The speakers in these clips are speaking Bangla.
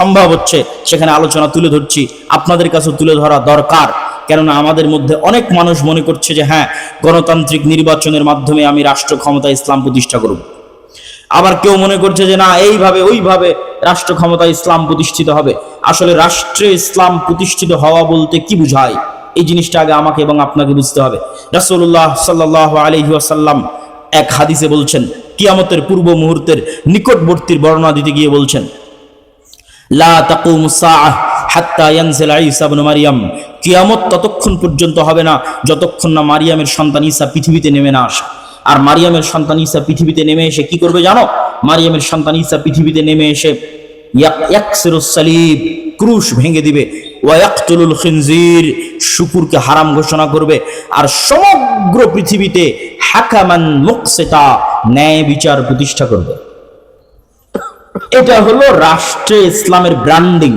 সম্ভব হচ্ছে সেখানে আলোচনা তুলে ধরছি। আপনাদের কাছে তুলে ধরা দরকার। কেননা আমাদের মধ্যে অনেক মানুষ মনে করছে যে হ্যাঁ গণতান্ত্রিক নির্বাচনের মাধ্যমে আমি রাষ্ট্র ক্ষমতা ইসলাম প্রতিষ্ঠা করব। আবার কেউ মনে করছে যে, না, এইভাবে, ওইভাবে রাষ্ট্র ক্ষমতা ইসলাম প্রতিষ্ঠিত হবে। আসলে রাষ্ট্রে ইসলাম প্রতিষ্ঠিত হওয়া বলতে কি বুঝায়? এই জিনিসটা আগে আমাকে এবং আপনাকে বুঝতে হবে। রাসূলুল্লাহ সাল্লাহ আলহি আসাল্লাম এক হাদিসে বলছেন, কিয়ামতের পূর্ব মুহূর্তের নিকটবর্তীর বর্ণনা দিতে গিয়ে বলছেন লা তাকুমু সাআহ হাত্তা ইয়ানজিলা ঈসা ইবনে কিয়ামত ততক্ষণ পর্যন্ত হবে না, যতক্ষণ না মারিয়ামের সন্তান ঈসা পৃথিবীতে নেমে না আসে। আর মারিয়ামের সন্তান ঈসা পৃথিবীতে নেমে এসে কি করবে জানো? মারিয়ামের সন্তান ঈসা পৃথিবীতে নেমে এসে সালিব, ক্রুশ ভেঙে দিবে। ওয়াক্তুলুল খিনজির, শুকুরকে হারাম ঘোষণা করবে। আর সমগ্র পৃথিবীতে হাকামান মুকসিতা, ন্যায় বিচার প্রতিষ্ঠা করবে। এটা হলো রাষ্ট্রে ইসলামের ব্র্যান্ডিং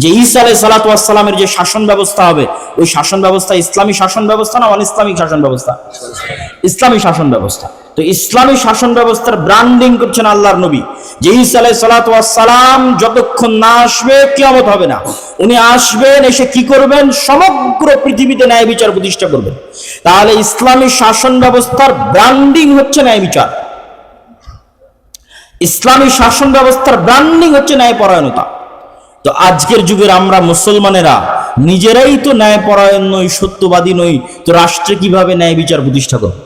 যে ঈসা আলাই সালাতামের যে শাসন ব্যবস্থা হবে, ওই শাসন ব্যবস্থা ইসলামী শাসন ব্যবস্থা না অন ইসলামিক শাসন ব্যবস্থা? ইসলামী শাসন ব্যবস্থা। তো ইসলামী শাসন ব্যবস্থার ব্র্যান্ডিং করছেন আল্লাহর নবী। যে ঈসা আলাই সালাতাম যতক্ষণ না আসবে, কিয়ামত হবে না। উনি আসবেন, এসে কি করবেন? সমগ্র পৃথিবীতে ন্যায় বিচার প্রতিষ্ঠা করবেন। তাহলে ইসলামী শাসন ব্যবস্থার ব্র্যান্ডিং হচ্ছে ন্যায় বিচার। ইসলামী শাসন ব্যবস্থার ব্র্যান্ডিং হচ্ছে ন্যায়পরায়ণতা। তো আজকের যুগের আমরা মুসলমানেরা নিজেরাই তো ন্যায়পরায়ণ নই, সত্যবাদী নই, তো রাষ্ট্রে কীভাবে ন্যায় বিচার প্রতিষ্ঠা করব?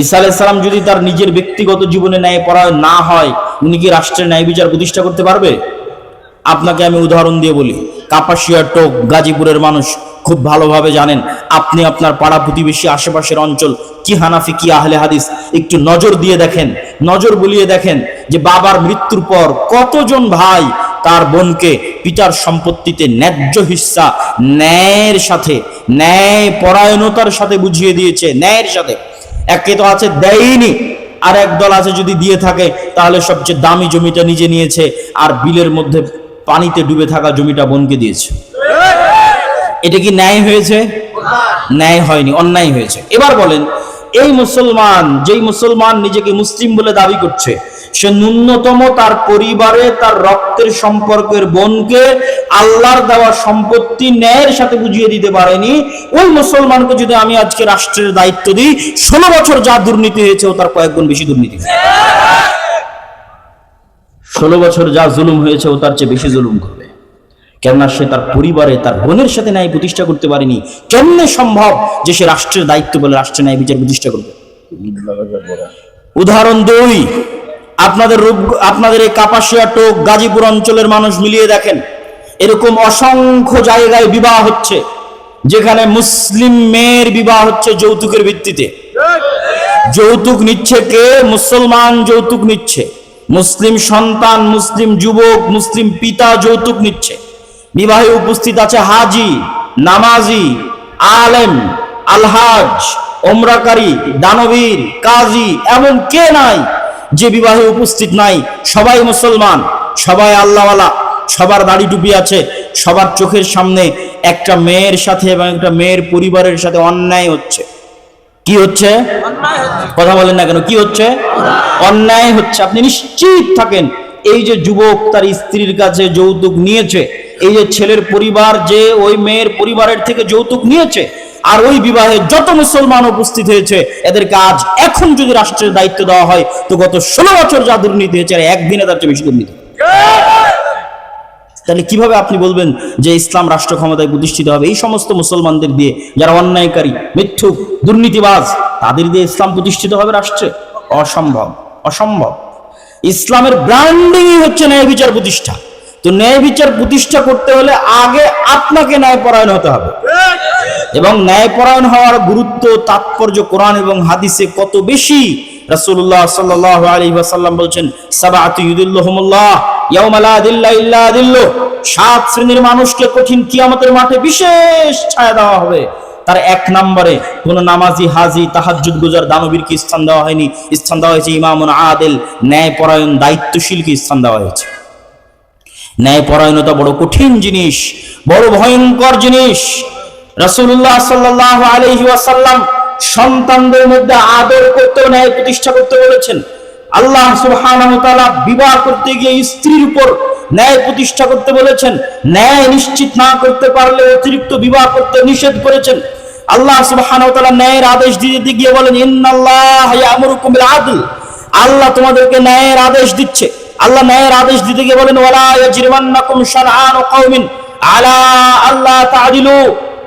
ঈসা আলাইসালাম যদি তার নিজের ব্যক্তিগত জীবনে ন্যায়পরায়ণ না হয়, উনি কি রাষ্ট্রের ন্যায় বিচার প্রতিষ্ঠা করতে পারবে? আপনাকে আমি উদাহরণ দিয়ে বলি কাপাসিয়া টোক, গাজীপুরের মানুষ খুব ভালোভাবে জানেন, আপনি আপনার পাড়া প্রতিবেশী আশেপাশের অঞ্চল কি হানাফি, কি আহলে হাদিস, একটু নজর দিয়ে দেখেন, নজর বুলিয়ে দেখেন যে বাবার মৃত্যুর পর কতজন ভাই তার বোনকে পিতার সম্পত্তিতে ন্যায্য হিস্সা ন্যায়ের সাথে, ন্যায় পরায়ণতার সাথে বুঝিয়ে দিয়েছে, ন্যায়ের সাথে। একে তো আছে দেয়নি, আর এক দল আছে যদি দিয়ে থাকে, তাহলে সবচেয়ে দামি জমিটা নিজে নিয়েছে, আর বিলের মধ্যে পানিতে ডুবে থাকা জমিটা বোনকে দিয়েছে। এটা কি ন্যায় হয়েছে? ন্যায় হয়নি, অন্যায় হয়েছে। এবার বলেন এই মুসলমান, যেই মুসলমান নিজেকে মুসলিম বলে দাবি করছে, সে ন্যূনতম তার পরিবারে, তার রক্তের সম্পর্কের বোনকে আল্লাহর দেওয়া সম্পত্তি ন্যায়ের সাথে বুঝিয়ে দিতে পারেনি। ওই মুসলমানকে যদি আমি আজকে রাষ্ট্রের দায়িত্ব দিই, ষোলো বছর যা দুর্নীতি হয়েছে, ও তার কয়েক গুণ বেশি দুর্নীতি। ষোলো বছর যা জুলুম হয়েছে, ও তার চেয়ে বেশি জুলুম করবে কেননা সে তার পরিবারে, তার বোনের সাথে ন্যায় প্রতিষ্ঠা করতে পারেনি। কেমনে সম্ভব যে সে রাষ্ট্রের দায়িত্ব বলে রাষ্ট্রের ন্যায় বিচার প্রতিষ্ঠা করবে? উদাহরণ দুই, আপনাদের রূপ- আপনাদের এই কাপাসিয়া টোক গাজীপুর অঞ্চলের মানুষ মিলিয়ে দেখেন। এরকম অসংখ্য জায়গায় বিবাহ হচ্ছে, যেখানে মুসলিম মেয়ের বিবাহ হচ্ছে যৌতুকের ভিত্তিতে। যৌতুক নিচ্ছে কে? মুসলমান যৌতুক নিচ্ছে। মুসলিম সন্তান, মুসলিম যুবক, মুসলিম পিতা যৌতুক নিচ্ছে। বিবাহে উপস্থিত আছে হাজি নামাজি আলেম আলহাজ ওমরাকারী দানবীর কাজী এমন কে নাই যে বিবাহে উপস্থিত নাই। সবাই মুসলমান সবাই আল্লাহওয়ালা সবার দাড়ি টুপি আছে সবার চোখের সামনে একটা মেয়ের সাথে এবং একটা মেয়ের পরিবারের সাথে অন্যায় হচ্ছে। কি হচ্ছে। কথা বলেন না কেন কি হচ্ছে? অন্যায় হচ্ছে। আপনি নিশ্চিত থাকেন এই যে যুবক তার স্ত্রীর কাছে যৌতুক নিয়েছে এই যে ছেলের পরিবার যে ওই মেয়ের পরিবারের থেকে যৌতুক নিয়েছে আর ওই বিবাহে যত মুসলমান উপস্থিত হয়েছে এদের কাজ এখন যদি রাষ্ট্রের দায়িত্ব দেওয়া হয়, তো গত ষোলো বছর যা দুর্নীতি হয়েছে, আর একদিনে তার চেয়ে বেশি দুর্নীতি। তাহলে কীভাবে আপনি বলবেন যে ইসলাম রাষ্ট্র ক্ষমতায় প্রতিষ্ঠিত হবে? এই সমস্ত মুসলমানদের দিয়ে যারা অন্যায়কারী, মিথ্যুক, দুর্নীতিবাজ, তাদের দিয়ে ইসলাম প্রতিষ্ঠিত হবে রাষ্ট্রে? অসম্ভব অসম্ভব। ইসলামের ব্র্যান্ডিংই হচ্ছে ন্যায় বিচার প্রতিষ্ঠা। তো ন্যায় বিচার প্রতিষ্ঠা করতে হলে আগে আপনাকে ন্যায়পরায়ণ হতে হবে। এবং ন্যায়পরায়ণ হওয়ার গুরুত্ব, তাৎপর্য কোরআন এবং হাদিসে কত বেশি? রাসূলুল্লাহ সাল্লাল্লাহু আলাইহি ওয়াসাল্লাম ইয়াউমা লা ইল্লা দিল্লু। সাত শ্রেণির মানুষকে কঠিন কিয়ামতের মাঠে বিশেষ ছায়া দেওয়া হবে। তার এক নম্বরে কোন নামাজি, হাজি, তাহাজ্জুদ গুজার দানবীরকে স্থান দেওয়া হয়নি। স্থান দেওয়া হয়েছে ইমামুন আদেল, ন্যায়পরায়ণ, দায়িত্বশীলকে স্থান দেওয়া হয়েছে। ন্যায়পরায়ণতা বড় কঠিন জিনিস, বড় ভয়ঙ্কর জিনিস। রাসূলুল্লাহ সাল্লাল্লাহু আলাইহি ওয়াসাল্লাম সন্তানদের মধ্যে আদর করতে ন্যায় প্রতিষ্ঠা করতে বলেছেন। আল্লাহ ওয়া বিবাহ করতে গিয়ে স্ত্রীর উপর ন্যায় প্রতিষ্ঠা করতে বলেছেন। ন্যায় নিশ্চিত না করতে পারলে অতিরিক্ত বিবাহ করতে নিষেধ করেছেন। আল্লাহ ওয়া ন্যায়ের আদেশ দিতে গিয়ে বলেন আল্লাহ তোমাদেরকে ন্যায়ের আদেশ দিচ্ছে। আল্লাহ ন্যায়ের আদেশ দিতে গিয়ে বলেন, ওয়ালা ইয়াজরিমান্নাকুম শারআনু কওমিন। আলা আল্লাহ তাআদিলু।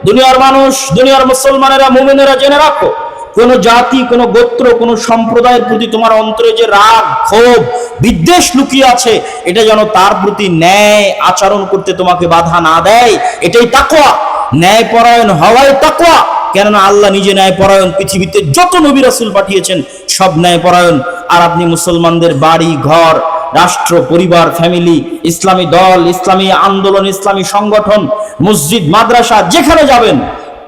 দুনিয়ার মানুষ, দুনিয়ার মুসলমানেরা, মুমিনেরা জেনে রাখো, কোন জাতি, কোন গোত্র, কোন সম্প্রদায়ের প্রতি তোমার অন্তরে যে রাগ, ক্ষোভ, বিদ্বেষ লুকিয়ে আছে, এটা যেন তার প্রতি ন্যায় আচরণ করতে তোমাকে বাধা না দেয়। এটাই তাকওয়া। ন্যায় পরায়ণ হওয়াই তাকওয়া। কেননা আল্লাহ নিজে ন্যায় পরায়ণ পৃথিবীতে যত নবী রাসুল পাঠিয়েছেন, সব ন্যায় পরায়ণ আর আপনি মুসলমানদের বাড়ি, ঘর রাষ্ট্র, পরিবার ফ্যামিলি ইসলামী দল, ইসলামী আন্দোলন, ইসলামী সংগঠন, মসজিদ, মাদ্রাসা, যেখানে যাবেন,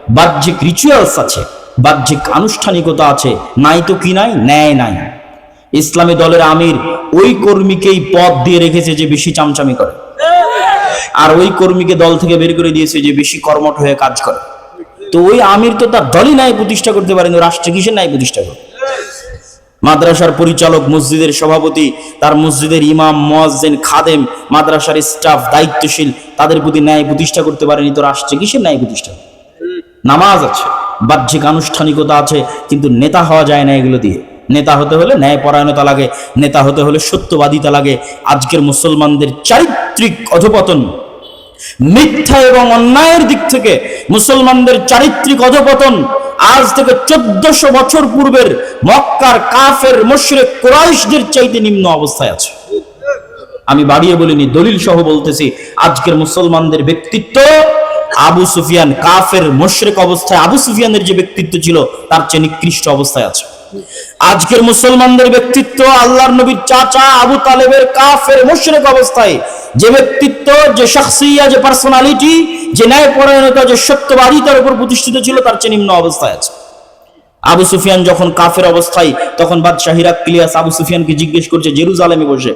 বাহ্যিক রিচুয়ালস আছে, বাহ্যিক আনুষ্ঠানিকতা আছে, নাই তো কি নাই? ন্যায় নাই। ইসলামী দলের আমির ওই কর্মীকেই পদ দিয়ে রেখেছে যে বেশি চামচামি করে। আর ওই কর্মীকে দল থেকে বের করে দিয়েছে যে বেশি কর্মঠ হয়ে কাজ করে। তো ওই আমির তো তার দলই ন্যায় প্রতিষ্ঠা করতে পারেন, রাষ্ট্রে কিসের ন্যায় প্রতিষ্ঠা করে মাদ্রাসার পরিচালক মসজিদের সভাপতি, তার মসজিদের ইমাম, মোয়াজ্জেন, খাদেম, মাদ্রাসার স্টাফ, দায়িত্বশীল, তাদের প্রতি ন্যায় প্রতিষ্ঠা করতে পারেনি তো রাষ্ট্রে কিসের ন্যায় প্রতিষ্ঠা? নামাজ আছে, বাহ্যিক আনুষ্ঠানিকতা আছে, কিন্তু নেতা হওয়া যায় না এগুলো দিয়ে। নেতা হতে হলে ন্যায় পরায়ণতা লাগে, নেতা হতে হলে সত্যবাদিতা লাগে। আজকের মুসলমানদের চারিত্রিক অধপতন, মিথ্যা এবং অন্যায়ের দিক থেকে মুসলমানদের চারিত্রিক অধপতন, আজ থেকে চোদ্দশো বছর পূর্বের মক্কার কাফের, মুশরিক, কুরাইশদের চাইতে নিম্ন অবস্থায় আছে। আমি বাড়িয়ে বলিনি, দলিল সহ বলতেছি, আজকের মুসলমানদের ব্যক্তিত্ব আবু সুফিয়ান, কাফের, মুশরিক অবস্থায় আবু সুফিয়ানের যে ব্যক্তিত্ব ছিল, তার চেয়ে নিকৃষ্ট অবস্থায় আছে। আজকের মুসলমানদের ব্যক্তিত্ব আল্লাহর নবীর চাচা আবু তালেবের কাফের, মুশরিক অবস্থায়। যে ব্যক্তিত্ব, যে শখসিয়া, যে পার্সোনালিটি যে ন্যায়পরায়ণতা, যে সত্যবাদিতার উপর প্রতিষ্ঠিত ছিল, তার চেয়ে নিম্ন অবস্থায় আছে। আবু সুফিয়ান যখন কাফের অবস্থায়, তখন বাদশাহ হিরাক্লিয়াস আবু সুফিয়ানকে জিজ্ঞেস করছে, জেরুজালেমে বসে?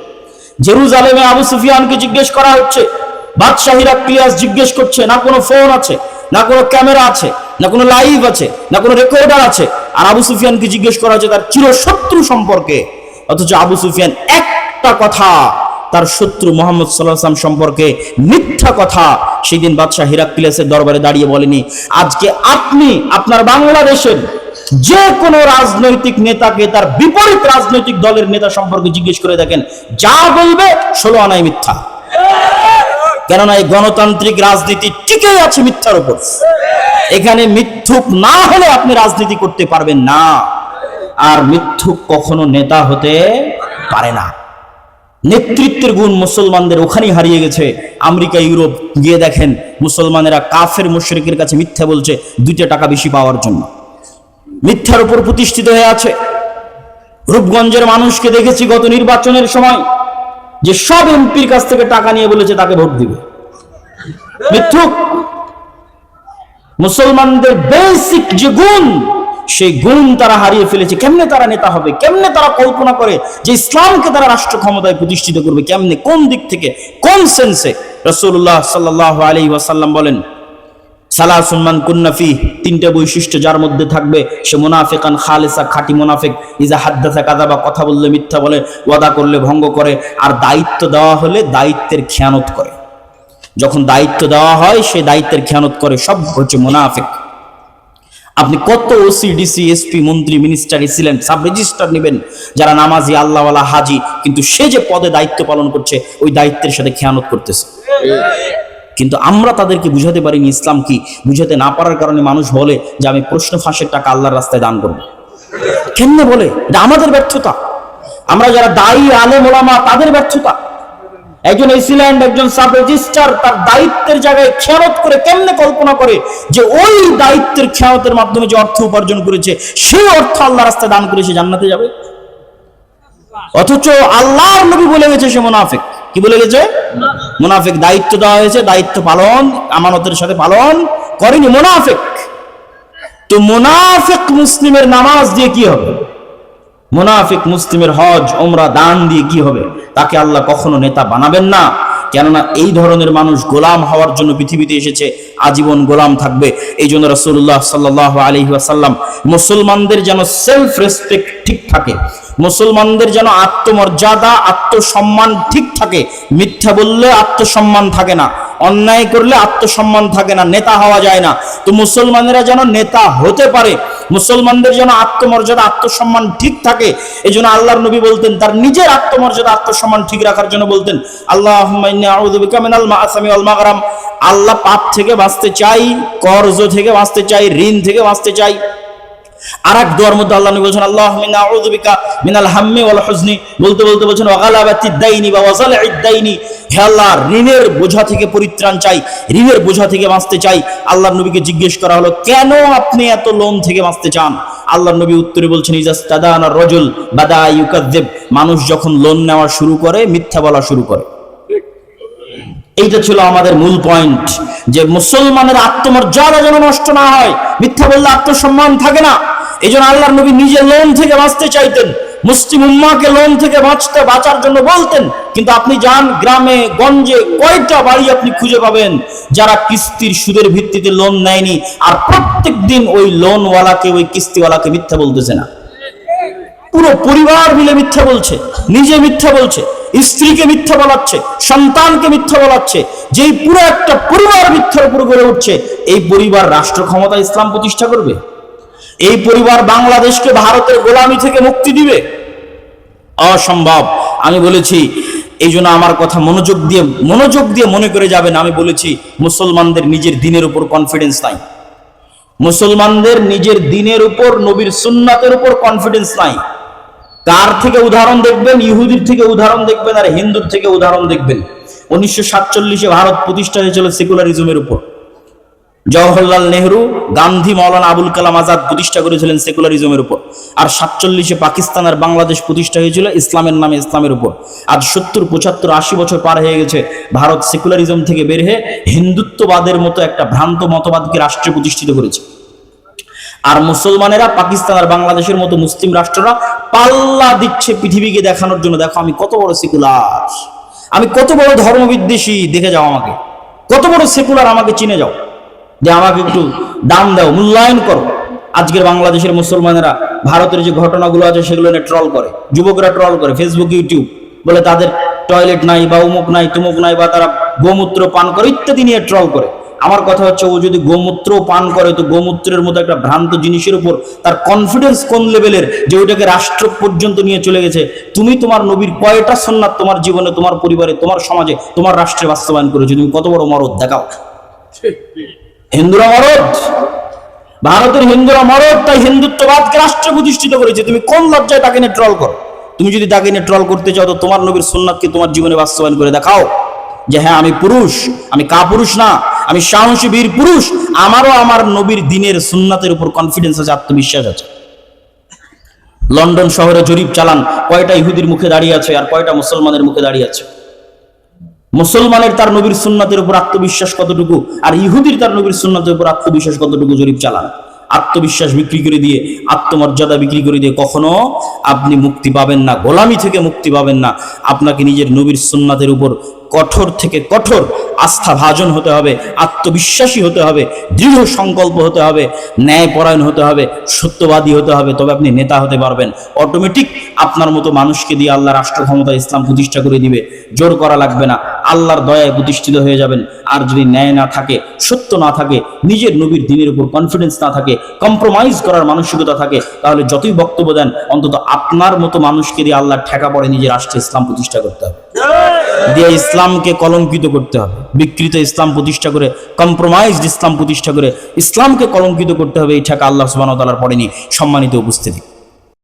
জেরুজালেমে আবু সুফিয়ানকে জিজ্ঞেস করা হচ্ছে। বাদশাহ হিরাক্লিয়াস জিজ্ঞেস করছে, না কোনো ফোন আছে? না কোনো ক্যামেরা আছে? না কোনো লাইভ আছে? না কোনো রেকর্ডার আছে? আর আবু সুফিয়ানকে জিজ্ঞেস করা হচ্ছে, তার চিরশত্রু সম্পর্কে? অথচ আবু সুফিয়ান একটা কথা, তার শত্রু মোহাম্মদ সাল্লাহাম সম্পর্কে মিথ্যা কথা সেই দিন বাদশাহ হিরাক্লিয়াসের দরবারে দাঁড়িয়ে বলেনি। আজকে আপনি আপনার বাংলাদেশের যে কোনো রাজনৈতিক নেতাকে তার বিপরীত রাজনৈতিক দলের নেতা সম্পর্কে জিজ্ঞেস করে দেখেন, যা বলবে ষোলো আনায় মিথ্যা। কেননা এই গণতান্ত্রিক রাজনীতি টিকেই আছে মিথ্যার উপর। এখানে মিথ্যুক না হলে আপনি রাজনীতি করতে পারবেন না। আর মিথ্যুক কখনো নেতা হতে পারে না। নেতৃত্বের গুণ মুসলমানদের ওখানেই হারিয়ে গেছে। আমেরিকা, ইউরোপ গিয়ে দেখেন, মুসলমানেরা কাফের, মুশরিকের কাছে মিথ্যা বলছে, দুইটা টাকা বেশি পাওয়ার জন্য। মিথ্যার উপর প্রতিষ্ঠিত হয়ে আছে। রূপগঞ্জের মানুষকে দেখেছি গত নির্বাচনের সময়, যে সব এমপির কাছ থেকে টাকা নিয়ে বলেছে তাকে ভোট দিবে। মিথ্যুক। মুসলমানদের বেসিক যে গুণ, সেই গুণ তারা হারিয়ে ফেলেছে। কেমনে তারা নেতা হবে? কেমনে তারা কল্পনা করে যে ইসলামকে তারা রাষ্ট্র ক্ষমতায় প্রতিষ্ঠিত করবে? কেমনে? কোন দিক থেকে? কোন সেন্সে রসুল্লাহ সাল্লাহ আলী ওয়াসাল্লাম বলেন সালাসুম্মান কুন্নাফি তিনটা বৈশিষ্ট্য যার মধ্যে থাকবে। সে মুনাফিকান খালেসা, খাঁটি মুনাফিক। ইজা হাদ্দাসা কাদাবা কথা বললে মিথ্যা বলে, ওয়াদা করলে ভঙ্গ করে। আর দায়িত্ব দেওয়া হলে দায়িত্বের খেয়ানত করে। যখন দায়িত্ব দেওয়া হয়, সে দায়িত্বের খেয়ানত করে। সব হচ্ছে মুনাফিক। আপনি কত ওসি ডিসি এসপি মন্ত্রী মিনিস্টার ছিলেন সাব রেজিস্টার নেবেন, যারা নামাজি, আল্লাহওয়ালা, হাজি, কিন্তু সে যে পদে দায়িত্ব পালন করছে, ওই দায়িত্বের সাথে খেয়ানত করতেছে। কিন্তু আমরা তাদেরকে বুঝাতে পারিনি ইসলাম কি? বুঝাতে না পারার কারণে মানুষ বলে যে আমি প্রশ্ন ফাঁসের টাকা আল্লাহর রাস্তায় দান করব। কেমনে বলে? এটা আমাদের ব্যর্থতা। আমরা যারা দায়ী আলে ওলামা, তাদের ব্যর্থতা। একজন এসিল্যান্ড, একজন সাব রেজিস্টার, তার দায়িত্বের জায়গায় খেয়ানত করে কেমনে কল্পনা করে যে ওই দায়িত্বের খেয়ানতের মাধ্যমে যে অর্থ উপার্জন করেছে, সেই অর্থ আল্লাহ রাস্তায় দান করে সে জান্নাতে যাবে? অথচ আল্লাহর নবী বলে গেছে সে মুনাফিক। কি বলে গেছে? মুনাফিক দায়িত্ব দেওয়া হয়েছে, দায়িত্ব পালন, আমানতের সাথে পালন করেনি মুনাফিক। তো মুনাফিক মুসলিমের নামাজ দিয়ে কি হবে? মুনাফিক মুসলিমের হজ ওমরা দান দিয়ে কি হবে? তাকে আল্লাহ কখনো নেতা বানাবেন না। কেননা এই ধরনের মানুষ গোলাম হওয়ার জন্য পৃথিবীতে এসেছে, আজীবন গোলাম থাকবে। এই জন্য রসুল্লাহ সাল্লাহ আলহি সাল্লাম মুসলমানদের যেন সেলফ রেসপেক্ট ঠিক থাকে, মুসলমানদের যেন আত্মমর্যাদা, আত্মসম্মান ঠিক থাকে। মিথ্যা বললে আত্মসম্মান থাকে না। অন্যায় করলে আত্মসম্মান থাকে না, নেতা হওয়া যায় না। তো মুসলমানেরা যেন নেতা হতে পারে, মুসলমানদের যেন আত্মমর্যাদা, আত্মসম্মান ঠিক থাকে এই জন্য আল্লাহর নবী বলতেন, তার নিজের আত্মমর্যাদা, আত্মসম্মান ঠিক রাখার জন্য বলতেন আল্লাহ আল্লাহ পাপ থেকে বাঁচতে চাই, কর্জ থেকে বাঁচতে চাই, ঋণ থেকে বাঁচতে চাই। দোয়ার মধ্যে আল্লাহ নবী আল্লাহ মিনা মিনাল হাম্মি ওয়াল হুজনি বলতে বলতে ওয়াগালাবাতি দাইনি বা দাইনি। হে আল্লাহ, ঋণের বোঝা থেকে পরিত্রাণ চাই, ঋণের বোঝা থেকে বাঁচতে চাই। আল্লাহর নবীকে জিজ্ঞেস করা হলো, কেন আপনি এত লোন থেকে বাঁচতে চান? আল্লাহর নবী উত্তরে বলছেন ইজাস্তাদানা রজুল বাদা ইউকাযযিব মানুষ যখন লোন নেওয়া শুরু করে, মিথ্যা বলা শুরু করে। এইটা ছিল আমাদের মূল পয়েন্ট, যে মুসলমানের আত্মমর্যাদা যেন নষ্ট না হয়। মিথ্যা বললে আত্মসম্মান থাকে না। এই জন্য আল্লাহর নবী নিজে লোন থেকে বাঁচতে চাইতেন। মুসলিম উম্মাকে লোন থেকে বাঁচতে, বাঁচার জন্য বলতেন, কিন্তু আপনি যান গ্রামে, গঞ্জে, কয়টা বাড়ি আপনি খুঁজে পাবেন যারা কিস্তির সুদের ভিত্তিতে লোন নেয়নি। আর প্রত্যেক দিন ওই লোনওয়ালাকে ওই কিস্তিওয়ালাকে মিথ্যা বলতেছে না। পুরো পরিবার মিলে মিথ্যা বলছে, নিজে মিথ্যা বলছে, স্ত্রীকে মিথ্যা বলাচ্ছে, সন্তানকে মিথ্যা বলাচ্ছে। যেই পুরো একটা পরিবার মিথ্যার উপর গড়ে উঠছে, এই পরিবার রাষ্ট্র ক্ষমতা ইসলাম প্রতিষ্ঠা করবে? এই পরিবার বাংলাদেশকে ভারতের গোলামি থেকে মুক্তি দিবে? অসম্ভব। আমি বলেছি, এই জন্য আমার কথা মনোযোগ দিয়ে মনোযোগ দিয়ে মনে করে যাবেন। আমি বলেছি, মুসলমানদের নিজের দিনের উপর কনফিডেন্স নাই। মুসলমানদের নিজের দিনের উপর, নবীর সুন্নাতের উপর কনফিডেন্স নাই। কার থেকে উদাহরণ দেখবেন? ইহুদির থেকে উদাহরণ দেখবেন আর হিন্দুর থেকে উদাহরণ দেখবেন। উনিশশো সাতচল্লিশে ভারত প্রতিষ্ঠা হয়েছিল সেকুলারিজমের উপর। জওহরলাল নেহরু গান্ধী মৌলানা আবুল কালাম আজাদ প্রতিষ্ঠা করেছিলেন সেকুলারিজমের উপর। আর সাতচল্লিশে পাকিস্তান আর বাংলাদেশ প্রতিষ্ঠা হয়েছিল ইসলামের নামে ইসলামের উপর। আজ সত্তর, পঁচাত্তর, আশি বছর পার হয়ে গেছে ভারত সেকুলারিজম থেকে বের হয়ে হিন্দুত্ববাদের মতো একটা ভ্রান্ত মতবাদকে রাষ্ট্রে প্রতিষ্ঠিত করেছে। আর মুসলমানেরা, পাকিস্তান আর বাংলাদেশের মতো মুসলিম রাষ্ট্ররা পাল্লা দিচ্ছে পৃথিবীকে দেখানোর জন্য। দেখো, আমি কত বড় সেকুলার। আমি কত বড় ধর্মবিদ্বেষী। দেখে যাও আমাকে। কত বড় সেকুলার আমাকে চিনে যাও। যে আমাকে একটু দাম দাও, মূল্যায়ন করো। আজকের বাংলাদেশের মুসলমানেরা ভারতের যে ঘটনাগুলো আছে সেগুলো নিয়ে ট্রল করে। যুবকরা ট্রল করে ফেসবুক ইউটিউব বলে তাদের টয়লেট নাই বা উমুক নাই, তুমুক নাই বা তারা গোমূত্র পান করে ইত্যাদি নিয়ে ট্রল করে। আমার কথা হচ্ছে, ও যদি গোমূত্র পান করে, তো গোমূত্রের মতো একটা ভ্রান্ত জিনিসের উপর তার কনফিডেন্স কোন লেভেলের যে ওইটাকে রাষ্ট্র পর্যন্ত নিয়ে চলে গেছে? তুমি তোমার নবীর কয়টা সন্ন্যাত তোমার জীবনে, তোমার পরিবারে, তোমার সমাজে, তোমার রাষ্ট্রে বাস্তবায়ন করেছ? তুমি কত বড় মরদ, দেখাও। হিন্দুরা মরদ? ভারতের হিন্দুরা মরদ, তাই হিন্দুত্ববাদকে রাষ্ট্র প্রতিষ্ঠিত করেছে। তুমি কোন লজ্জায় তাকে নিয়ে ট্রল করো? তুমি যদি তাকে নিয়ে ট্রল করতে চাও, তো তোমার নবীর সুন্নাতকে তোমার জীবনে বাস্তবায়ন করে দেখাও। যে হ্যাঁ আমি পুরুষ, আমি কা পুরুষ না, আমি সাহসী বীর পুরুষ, আমারও আমার নবীর দিনের সুন্নাতের উপর কনফিডেন্স আছে, আত্মবিশ্বাস আছে। লন্ডন শহরে জরিপ চালান, কয়টা ইহুদির মুখে দাঁড়িয়ে আছে আর কয়টা মুসলমানের মুখে দাঁড়িয়ে আছে? মুসলমানের তার নবীর সুন্নাতের উপর আত্মবিশ্বাস কতটুকু? আর ইহুদির তার নবীর সুন্নাতের উপর আত্মবিশ্বাস কতটুকু জরিপ চালান? আত্মবিশ্বাস বিক্রি করে দিয়ে, আত্মমর্যাদা বিক্রি করে দিয়ে কখনো আপনি মুক্তি পাবেন না, গোলামি থেকে মুক্তি পাবেন না। আপনাকে নিজের নবীর সুন্নাতের উপর কঠোর থেকে কঠোর আস্থা ভাজন হতে হবে, আত্মবিশ্বাসী হতে হবে, দৃঢ় সংকল্প হতে হবে, ন্যায়পরায়ণ হতে হবে, সত্যবাদী হতে হবে, তবে আপনি নেতা হতে পারবেন। অটোমেটিক আপনার মতো মানুষকে দিয়ে আল্লাহ রাষ্ট্র ক্ষমতা ইসলাম প্রতিষ্ঠা করে দিবে। জোর করা লাগবে না। আল্লাহর দয়ায় প্রতিষ্ঠিত হয়ে যাবেন। আর যদি ন্যায় না থাকে, সত্য না থাকে, নিজের নবীর দিনের উপর কনফিডেন্স না থাকে কম্প্রোমাইজ করার মানসিকতা থাকে, তাহলে যতই বক্তব্য দেন, অন্তত আপনার মতো মানুষকে দিয়ে আল্লাহ ঠেকা পড়ে, নিজের রাষ্ট্রে ইসলাম প্রতিষ্ঠা করতে হবে। দিয়ে ইসলামকে কলঙ্কিত করতে হবে। বিকৃত ইসলাম প্রতিষ্ঠা করে কম্প্রোমাইজড ইসলাম প্রতিষ্ঠা করে, ইসলামকে কলঙ্কিত করতে হবে, এই ঠেকা আল্লাহ সুবাহ পড়েনি সম্মানিত উপস্থিতি।